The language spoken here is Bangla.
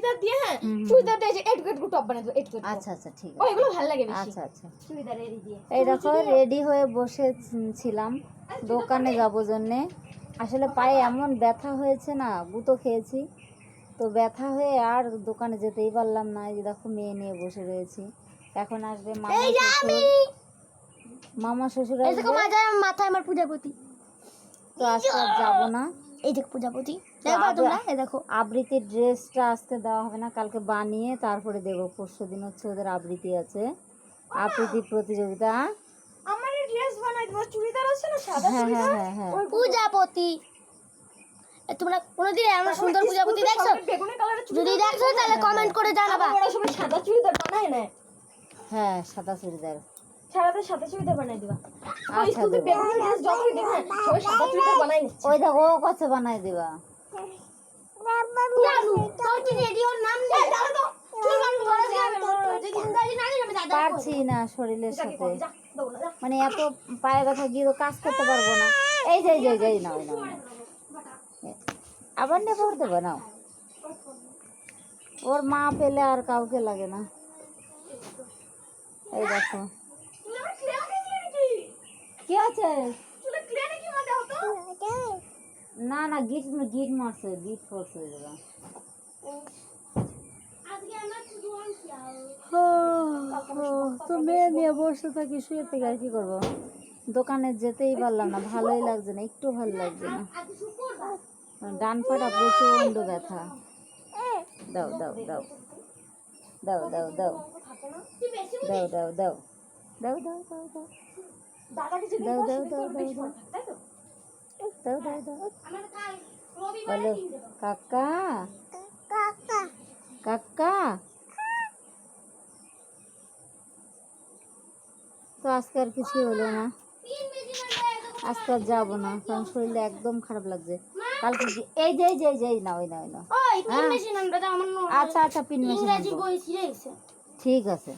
চুড়িদার দিয়ে হ্যাঁ। চুড়িদার দিয়ে যে এটুকু এটুকু টপ বানাই দেবো এটুকু। আচ্ছা আচ্ছা ঠিক আছে। ওইগুলো ভালো লাগে বেশি। আচ্ছা আচ্ছা। চুড়িদারের দিয়ে। এই দেখো রেডি হয়ে বসে ছিলাম দোকানে যাব জন্যে। আসলে পায়ে এমন ব্যথা হয়েছে না গুঁতো খেয়েছি। তো ব্যথা হয়ে আর দোকানে যেতেই পারলাম না এই দেখো মেয়ে নিয়ে বসে রয়েছি। এখন আসবে মামা শ্বশুর। মামা শ্বশুর মাথায় আমার পূজাপতি। তো আজকে আর যাব না। এই দেখো প্রজাপতি তো দেখো তোমরা এই দেখো। আবৃত্তির ড্রেসটা আজকে দেওয়া হবে না কালকে বানিয়ে তারপরে দেবো। পরশু দিন হচ্ছে ওদের আবৃত্তি আছে। আবৃত্তি প্রতিযোগিতা। আমার ড্রেস বানাই দেবো। চুড়িদার আছে না সাদা হ্যাঁ চুড়িদার? হ্যাঁ হ্যাঁ। ওই প্রজাপতি তোমরা কোনোদিন এমন সুন্দর দেখছ? যদি দেখছ তাহলে কমেন্ট করে জানাবা। ওরা সবাই সাদা চুড়িদার বানায় না? হ্যাঁ সাদা চুড়িদার। সারাতে সাদা চুড়িদার বানাই দিবা। আচ্ছা না ওই দেখো ও বানাই দিবা। না পারছি না শরীরের সাথে। না মানে এত পায়ে ব্যথা গিয়ে কাজ করতে পারব না। এই যে এই যে এই যে, এই নাও এই নাও, এই নাও। এ, আবার নেব দেবো নাও। ওর মা পেলে আর কাউকে লাগে না। এই দেখো। কি আছে? না না গিট গিট মারছে গিট শুধু আনছি তো মেয়ে নিয়ে বসে থাকি শুয়ে থেকে আর কি করব? দোকানে যেতেই পারলাম না ভালোই লাগছে না একটু ভালো লাগছে না। ডান পাটা প্রচণ্ড ব্যথা। দাও দাও দাও। দাও দাও দাও। তুই দাও দাও দাও। দাও দাও দাও দাও। দাদা কিছু দাও দাও দাও দাও দাও তাই তো? দাও দাও দাও। আমার কাল রবিবার বলো কাকা? কাকা? তো আজকে আর কিছু হলো না। আজকে আর যাব না কারণ শরীরটা একদম খারাপ লাগছে। কালকে এই যে এই যে এই যে না ওই নাও ওই আমার আচ্ছা আচ্ছা পিন মেশিন ঠিক আছে।